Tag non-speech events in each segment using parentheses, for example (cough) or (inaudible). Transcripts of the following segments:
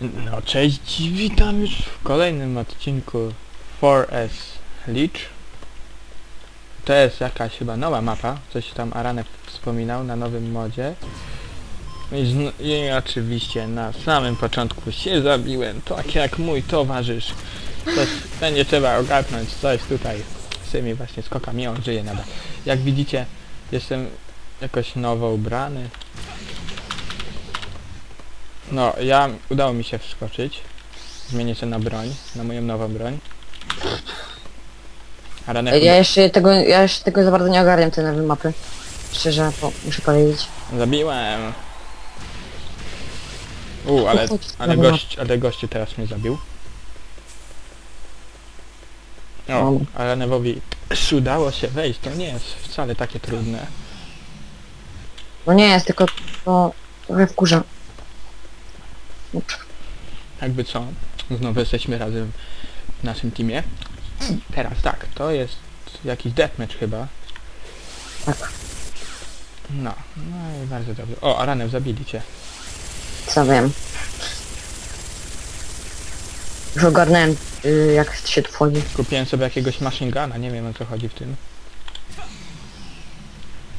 No cześć, witam już w kolejnym odcinku 4S Leech. To jest jakaś chyba nowa mapa, coś tam Aranek wspominał na nowym modzie. I, I oczywiście na samym początku się zabiłem, tak jak mój towarzysz. Coś będzie trzeba ogarnąć, coś tutaj z tymi właśnie skokami, on żyje nadal. Jak widzicie, jestem jakoś nowo ubrany, no, ja udało mi się wskoczyć. Zmienię się na broń, na moją nową broń. Aranek Ja jeszcze tego, ja jeszcze tego za bardzo nie ogarniam te nowe mapy. Szczerze, po, muszę powiedzieć. zabiłem. U, ale, ale gość, ale gościu teraz mnie zabił. O, Dobra. Aranewowi udało się wejść, to nie jest wcale takie trudne. No nie jest, tylko to trochę wkurza. Jakby co, znowu jesteśmy razem w naszym teamie. Teraz tak, to jest jakiś deathmatch chyba. Tak. No, no i bardzo dobrze. O, Aranew zabili cię. Co wiem. Już ogarnąłem, y, jak się tu wchodzi. Kupiłem sobie jakiegoś machine guna, nie wiem o co chodzi w tym.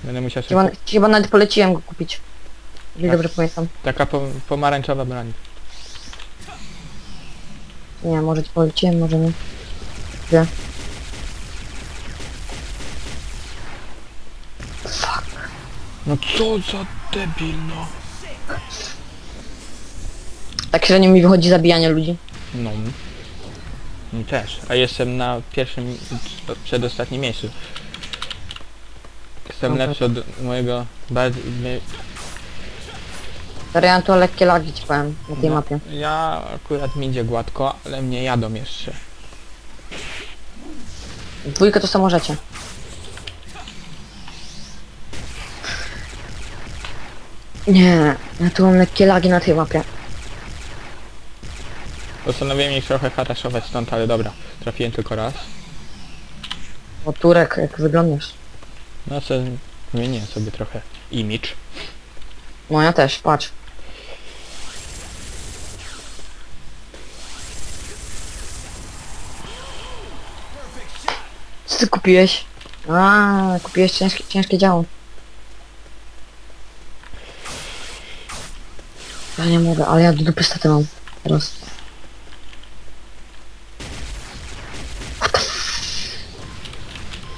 Będę musiał Chyba, sobie... chyba nawet poleciłem go kupić. Jeżeli Tak. dobrze pamiętam. Taka po, pomarańczowa broń. Nie, może ci poleciłem, może nie. Gdzie? Fuck. No co za debil, no. Tak średnio mi wychodzi zabijanie ludzi. No. Mi też. A jestem na pierwszym, przedostatnim miejscu. Jestem Dobra. lepszy od mojego bardziej... Stary, ja mam tu lekkie lagi ci powiem na tej No, mapie. Ja akurat mi idzie gładko, ale mnie jadą jeszcze. Dwójkę to samo możecie. Nie, ja tu mam lekkie lagi na tej mapie. Postanowiłem ich trochę haraszować stąd, ale dobra. Trafiłem tylko raz. O Turek, jak wyglądasz. No co, zmieniłem sobie trochę image. No ja też, patrz. Co ty kupiłeś? A, kupiłeś ciężkie, ciężkie działo. Ja nie mogę, ale ja do dupy staty mam. Teraz.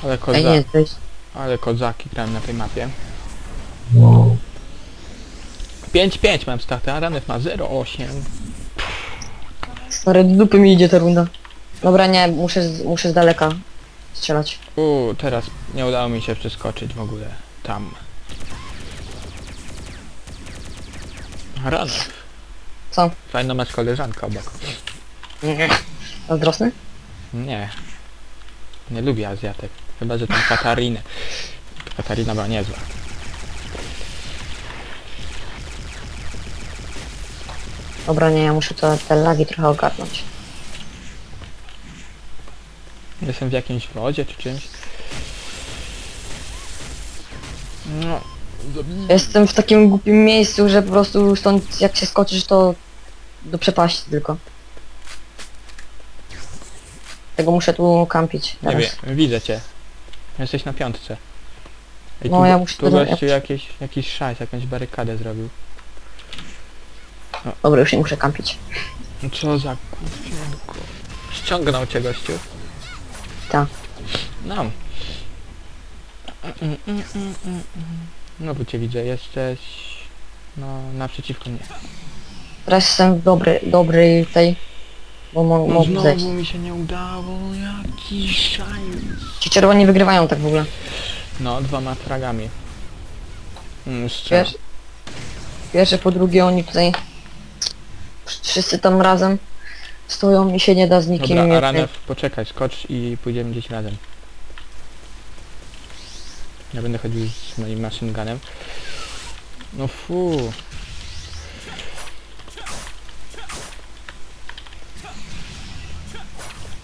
Ale Ej, koza, nie, to jest... ale kozaki grałem na tej mapie. 5-5 mam starty, a Ranet ma 0,8. Stary, do dupy mi idzie ta runda. Dobra, nie, muszę, z- muszę z daleka strzelać. Uuu, teraz nie udało mi się przeskoczyć w ogóle tam. Ranet, Co? fajna masz koleżankę obok. Zazdrosny? Nie. Nie lubię Azjatek. Chyba, że tam Katarinę. Katarina była niezła. Dobra, nie, ja muszę to, te lagi trochę ogarnąć. Jestem w jakimś wodzie czy czymś. No. Jestem w takim głupim miejscu, że po prostu stąd jak się skoczysz to do przepaści tylko. Tego muszę tu kampić Nie teraz. wiem, widzę cię. Jesteś na piątce. I No, tu, ja muszę tu teraz- gościu jakiś, jakiś szajs, jakąś barykadę zrobił. Dobra, już nie muszę kampić. No Co za kupienko. Ściągnął cię gościu. No. No bo cię widzę, jesteś... No, naprzeciwko mnie. Teraz jestem dobry, dobrej tej, bo mo No mogę zejść. znowu mi się nie udało, jaki. Ci czerwoni wygrywają tak w ogóle. No, dwoma fragami. Mm, strzał. Wiesz? Pierwsze po drugie oni tutaj wszyscy tam razem stoją i się nie da z nikim Dobra, Aranew, poczekaj, skocz i pójdziemy gdzieś razem. Ja będę chodził z moim machine gunem. No fu.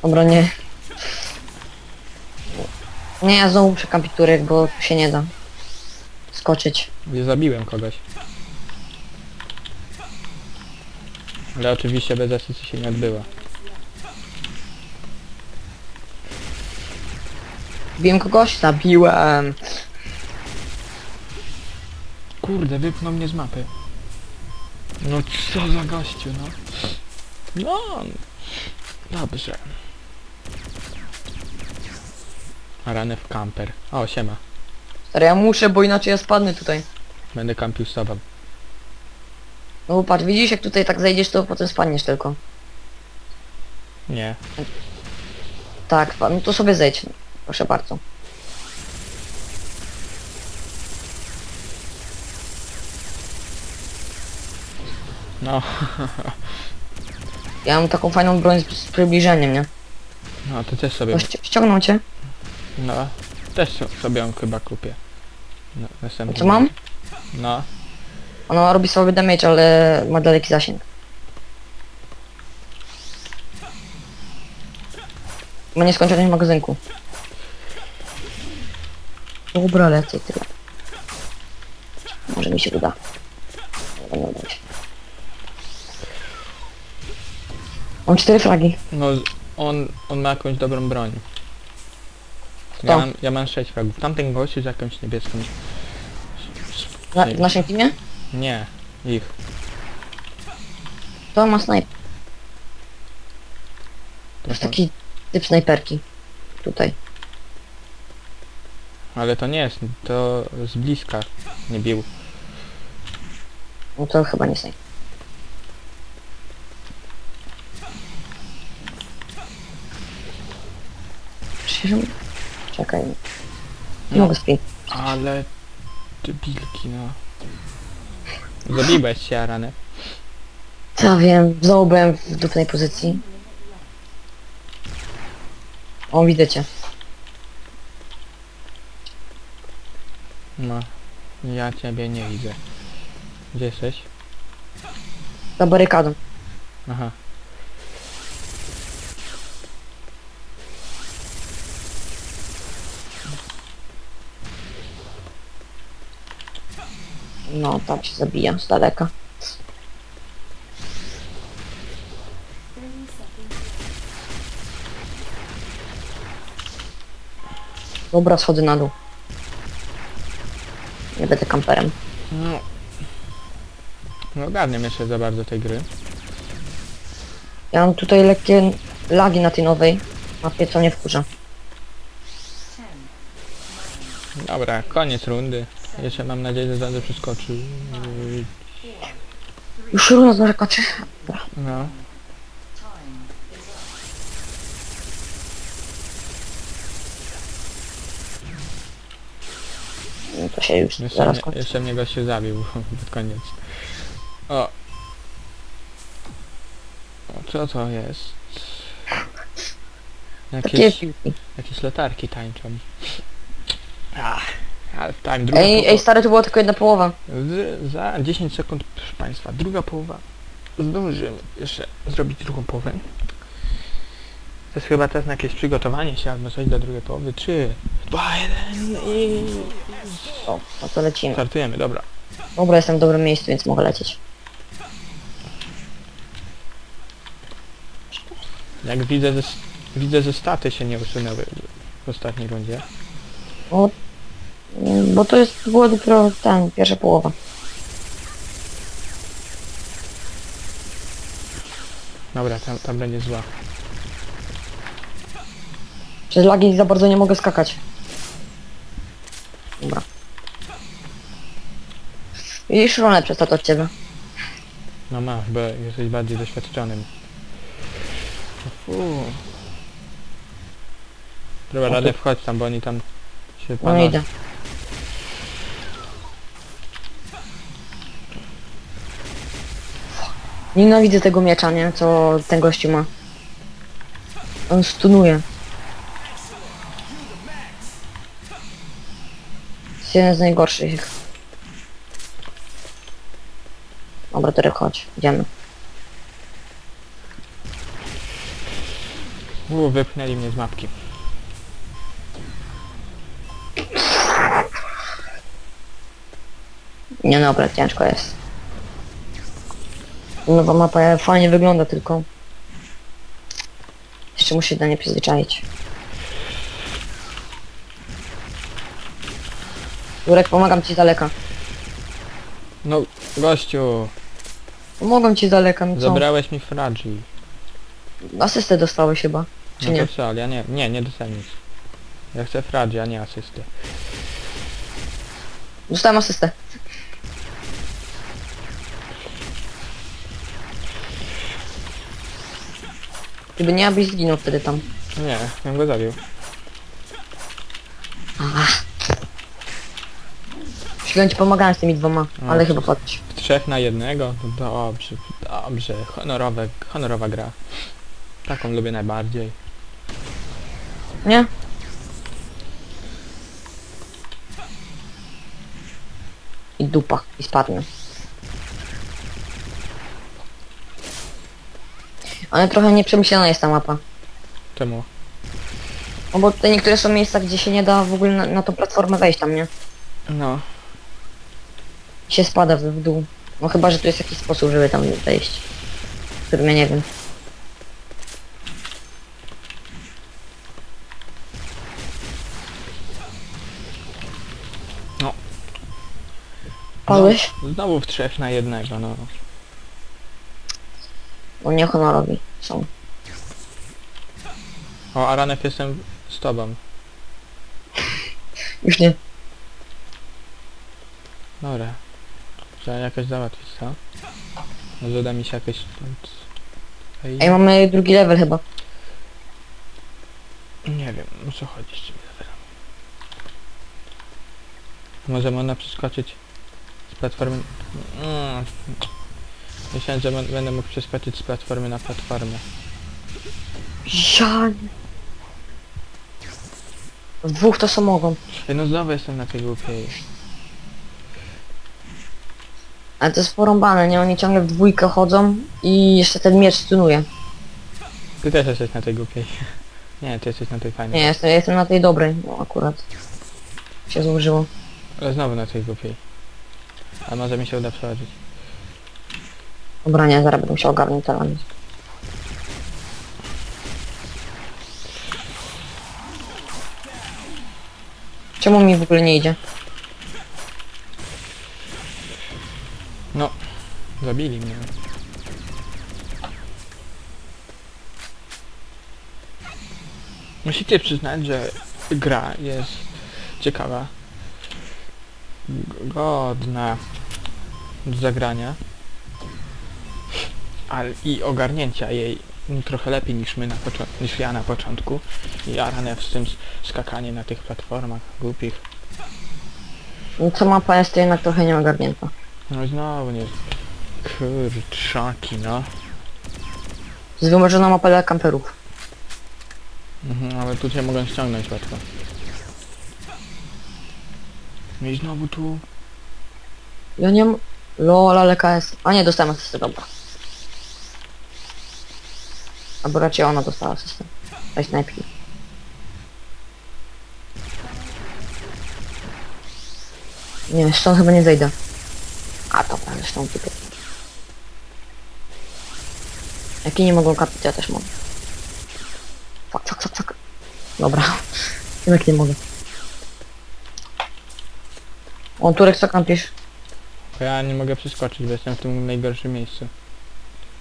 Dobra, nie. Nie, ja znowu muszę bo tu się nie da. Skoczyć. Zabiłem kogoś. Ale oczywiście bez asysty się nie odbyła. Biłem kogoś? Zabiłem. Kurde, wypnął mnie z mapy. No co za gościu, no. No. Dobrze. Rany w kamper. O, siema. Stary, ja muszę, bo inaczej ja spadnę tutaj. Będę kampił z tobą. No bo patrz, widzisz jak tutaj tak zejdziesz, to potem spadniesz tylko. Nie. Tak, pa- no to sobie zejdź. Proszę bardzo. No. Ja mam taką fajną broń z, z przybliżeniem, nie? No, to też sobie... Ści- ściągnął cię. No. Też sobie ją chyba kupię. No, Co mam? No. Ono robi słaby damage, ale ma daleki zasięg. Ma nieskończoność magazynku. Dobra, lecę tyle. Może mi się uda. Dobra, nie uda mi się. Mam cztery fragi. No, on, on ma jakąś dobrą broń. Kto? Ja mam, ja mam 6 fragów. Tamten gościu z jakąś niebieską... Na, w naszym teamie? Nie, ich. To ma snajp. To jest taki typ snajperki. Tutaj. Ale to nie jest, to z bliska nie bił. No to chyba nie snajp. Przecież- Czekaj. Nie No. mogę sprint. Ale debilki, no. Zabiłeś się, Arane. Ja wiem, znowu byłem w dupnej pozycji. O, widzę cię. No. Ja ciebie nie widzę. Gdzie jesteś? Za barykadą. Aha. No, tam się zabija z daleka. Dobra, schodzę na dół. Nie będę kamperem. No. No ogarniam jeszcze za bardzo tej gry. Ja mam tutaj lekkie lagi na tej nowej mapie, co mnie wkurza. Dobra, koniec rundy. Jeszcze mam nadzieję, że będę przeskoczył. Yy, Już równo. Dobra. No. No to się już Jeszcze, zaraz mnie, kończy. jeszcze mnie gościu zabił pod koniec. O. o. Co to jest? Takie Jakieś, piłki. jakieś latarki tańczą. Ach, ale time, druga Ej, połowa. ej stary, to była tylko jedna połowa. Z, za 10 sekund, proszę Państwa, druga połowa. Zdążymy jeszcze zrobić drugą połowę. To jest chyba czas na jakieś przygotowanie się albo coś do drugiej połowy. 3, 2, 1 i... O, no to lecimy. Startujemy, dobra. Dobra, jestem w dobrym miejscu, więc mogę lecieć. Jak widzę, że, widzę, że staty się nie usunęły w ostatniej rundzie. O, bo to jest było dopiero ten, pierwsza połowa. Dobra, tam, tam będzie zła. Przez lagi za bardzo nie mogę skakać. Dobra. Widzisz, runę przez to od ciebie. No masz, bo jesteś bardziej doświadczonym. Dobra, radę wchodź tam, bo oni tam się No panoszą. idę. Nienawidzę tego miecza, nie? Co ten gościu ma. On stunuje. Jest jeden z najgorszych. Dobra, teraz chodź, idziemy. U, wypchnęli mnie z mapki. Nie no, dobra, ciężko jest. Nowa mapa fajnie wygląda tylko. Jeszcze muszę się do niej przyzwyczaić. Jurek, pomagam ci z daleka. No, gościu, Pomogą ci z daleka, no co? zabrałeś mi fragile. Asystę dostałeś chyba, czy No nie? to co, ale ja nie, nie, nie dostałem nic. Ja chcę fragile, a nie asysty. Dostałem asystę. Gdyby nie, abyś zginął wtedy tam. Nie, bym go zabił. Chwilę ci pomagałem z tymi dwoma, No, ale chyba patrz. Trzech na jednego? Dobrze, dobrze. Honorowe, honorowa gra. Taką lubię najbardziej. Nie? I dupa, i spadnę. Ale trochę nieprzemyślana jest ta mapa. Czemu? No bo tutaj niektóre są miejsca, gdzie się nie da w ogóle na, na tą platformę wejść tam, nie? No, I się spada w, w dół. No chyba, że tu jest jakiś sposób, żeby tam wejść. Którym ja nie wiem. No. Padłeś? No, znowu w trzech na jednego, no. No nie honorowi są. O, Aranew jestem z tobą. (laughs) Już nie. Dobra. Trzeba jakoś załatwić, co? Może uda mi się jakoś stąd... Ej, Ej, mamy drugi level chyba. Nie wiem, o co chodzi z tym levelem. Może można przeskoczyć z platformy... Mm. Myślałem, że ben- będę mógł przeskoczyć z platformy na platformę. Ja... W dwóch to są mogą. Ej, no znowu jestem na tej głupiej. Ale to jest porąbane, nie? Oni ciągle w dwójkę chodzą i jeszcze ten miecz stunuje. Ty też jesteś na tej głupiej. (laughs) Nie, ty jesteś na tej fajnej. Nie, jestem, jestem na tej dobrej, no akurat. Się złożyło. Ale znowu na tej głupiej. A może mi się uda przechodzić. Dobra, nie, zaraz będę musiał ogarnąć talent. Czemu mi w ogóle nie idzie? No, zabili mnie. Musicie przyznać, że gra jest ciekawa. Godna zagrania. Ale i ogarnięcia jej trochę lepiej niż my na początku, niż ja na początku. I Aranew z tym skakanie na tych platformach głupich. No co mapa jest jednak trochę nieogarnięta. No i znowu nie... Kurczaki, no. Jest wymarzona mapa dla kamperów. Mhm, ale tu cię mogę ściągnąć łatwo. No i znowu tu... Ja nie mam... Lol, ale KS. A nie, dostałem asystę, dobra. Albo raczej ona dostała asystę. Weź najpierw. Nie, stąd chyba nie zejdę. A dobra, zresztą tylko. Jakie nie mogą kapić, ja też mogę. Fuck, fuck, fuck, fuck. Dobra. (laughs) Wiem jak nie mogę. O, Turek, co kampisz? Ja nie mogę przeskoczyć, bo jestem w tym najgorszym miejscu.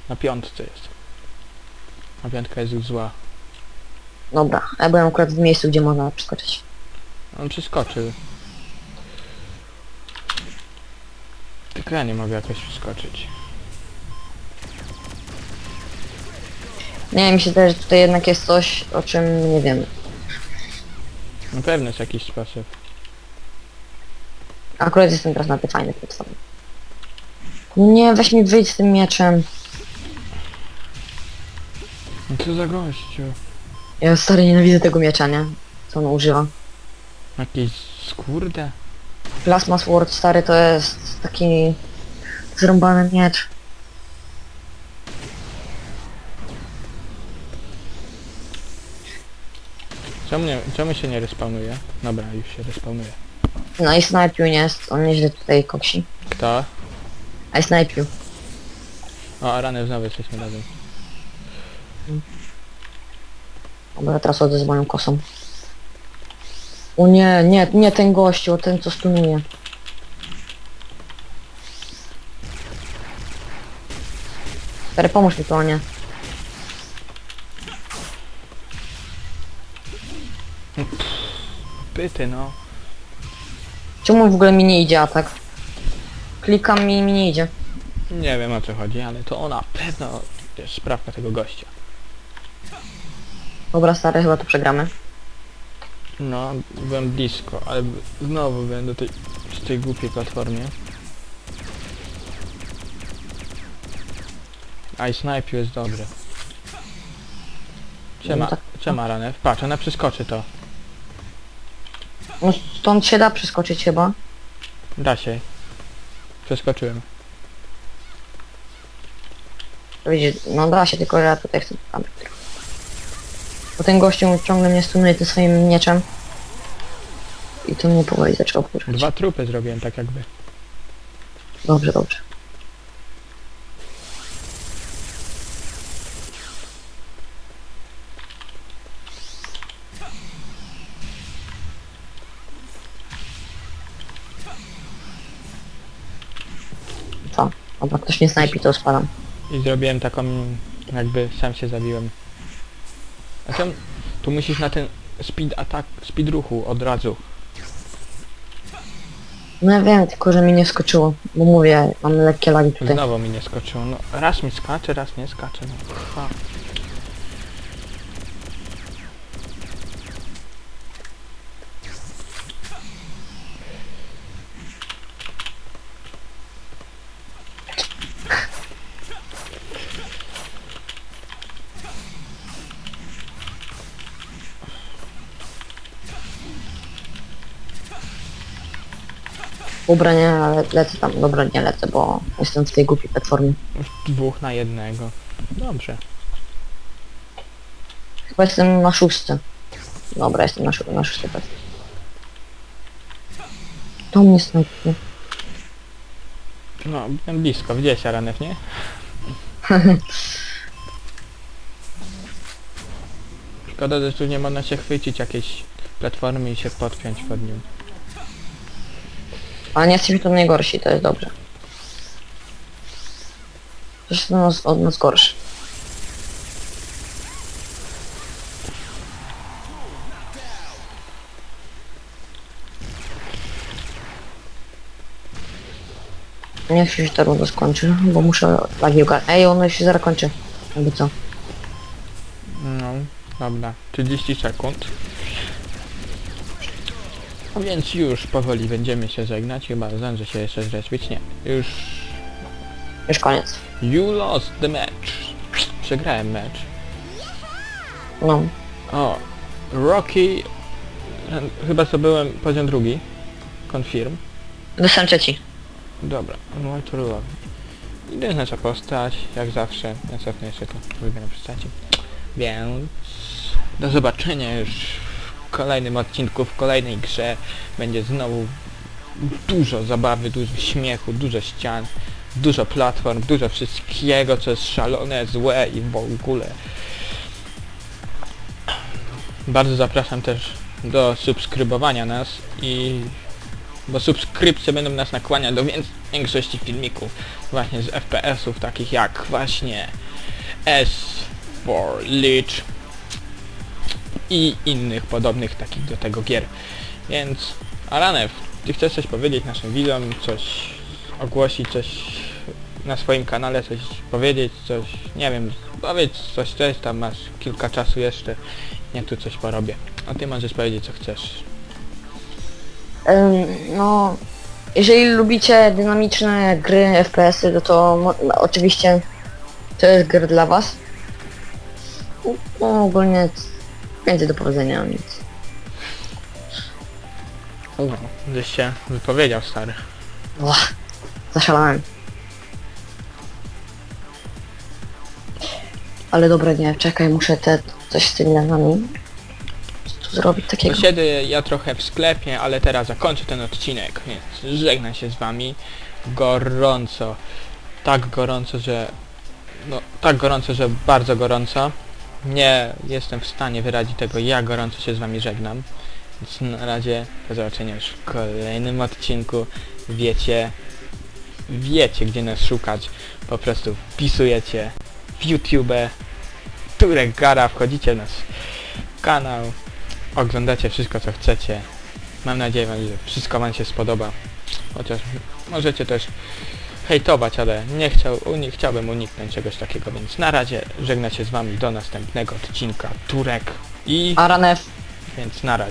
Na piątce jest. A piątka jest zła. Dobra, ja byłem akurat w miejscu, gdzie można przeskoczyć. On przeskoczył. Tylko ja nie mogę jakoś przeskoczyć. Nie, mi się wydaje, że tutaj jednak jest coś, o czym nie wiemy. Na pewno jest jakiś sposób. Akurat jestem teraz na tej fajnej platformie. Nie, weź mi wyjdź z tym mieczem. Co za gościu? Ja stary nienawidzę tego miecza, nie? Co on używa. Jakiś skurde? Plasma Sword, stary, to jest taki zrąbany miecz. Czemu, nie, czemu się nie respawnuje? Dobra, już się respawnuje. No i Snipiu nie jest, on nieźle tutaj koksi. Kto? A i Snipiu. O, Aranew znowu jesteśmy razem. Dobra, teraz z moją kosą. O nie, nie, nie ten gościu, ten co stunuje. Stary, pomóż mi to, a nie. Pyty, no. Czemu w ogóle mi nie idzie atak? Klikam i mi nie idzie. Nie wiem o co chodzi, ale to ona pewno jest sprawka tego gościa. Dobra, stary, chyba to przegramy. No, byłem blisko, ale znowu byłem do tej, przy tej głupiej platformie. A i snipe jest dobry. Siema, No tak. siema Ranew. Patrz, ona przeskoczy to. No stąd się da przeskoczyć chyba. Da się. Przeskoczyłem. Widzisz, no da się, tylko ja tutaj chcę tam. Bo ten gościu ciągle mnie stunuje tym swoim mieczem. I to mnie powoli zaczęło wkurzać. Dwa trupy zrobiłem tak jakby. Dobrze, dobrze. Co? Dobra, ktoś mnie snajpi, to spadam. I zrobiłem taką, jakby sam się zabiłem. A tam, tu musisz na ten speed atak, speed ruchu od razu. No ja wiem, tylko że mi nie skoczyło. Bo mówię, mam lekkie lagi tutaj. Znowu mi nie skoczyło. No, raz mi skacze, raz nie skacze. No. Dobra, nie, ale lecę tam. Dobra, nie lecę, bo jestem w tej głupiej platformie. Dwóch na jednego. Dobrze. Chyba jestem na szóstce. Dobra, jestem na, szó- na teraz. To mnie snajpie. No, byłem blisko. Widziałeś Aranew, nie? (laughs) Szkoda, że tu nie można się chwycić jakiejś platformy i się podpiąć pod nią. Ale nie jesteśmy tu najgorsi, to jest dobrze. To jest od nas, od nas gorszy. Niech się ta runda skończy, bo muszę lagi. Ej, ono się zaraz kończy. Jakby co? No, dobra. 30 sekund. A więc już powoli będziemy się żegnać. Chyba zdążę się jeszcze zrespić. Nie. Już... Już koniec. You lost the match. Przegrałem mecz. No. O, Rocky... Chyba zdobyłem poziom drugi. Confirm. Dostałem trzeci. Dobra, mój trulowy. I to jest nasza postać, jak zawsze. Następnie jeszcze to ulubione postaci. Więc... Do zobaczenia już kolejnym odcinku, w kolejnej grze. Będzie znowu dużo zabawy, dużo śmiechu, dużo ścian, dużo platform, dużo wszystkiego, co jest szalone, złe i w ogóle. Bardzo zapraszam też do subskrybowania nas i bo subskrypcje będą nas nakłaniać do wię- większości filmików właśnie z FPS-ów takich jak właśnie S for Lich i innych podobnych takich do tego gier. Więc Aranew, ty chcesz coś powiedzieć naszym widzom, coś ogłosić, coś na swoim kanale, coś powiedzieć, coś, nie wiem, powiedz coś, coś tam masz kilka czasu jeszcze, ja tu coś porobię. A ty możesz powiedzieć co chcesz. Ym, no, jeżeli lubicie dynamiczne gry FPS-y, no to no, oczywiście to jest gra dla was. No, ogólnie więcej do powiedzenia, nic. No, żeś się wypowiedział stary. Ła, zaszalałem. Ale dobra, nie, czekaj, muszę te coś z tymi nazwami tu zrobić takiego. Posiedzę ja trochę w sklepie, ale teraz zakończę ten odcinek, więc żegnam się z wami gorąco. Tak gorąco, że no tak gorąco, że bardzo gorąco. Nie jestem w stanie wyrazić tego, jak gorąco się z wami żegnam. Więc na razie do zobaczenia już w kolejnym odcinku. Wiecie, wiecie gdzie nas szukać. Po prostu wpisujecie w YouTube Turek Gara, wchodzicie na nasz kanał, oglądacie wszystko co chcecie. Mam nadzieję, że wszystko wam się spodoba. Chociaż możecie też hejtować, ale nie, chciał, uni, chciałbym uniknąć czegoś takiego, więc na razie żegnam się z wami do następnego odcinka Turek i Aranew. więc na razie.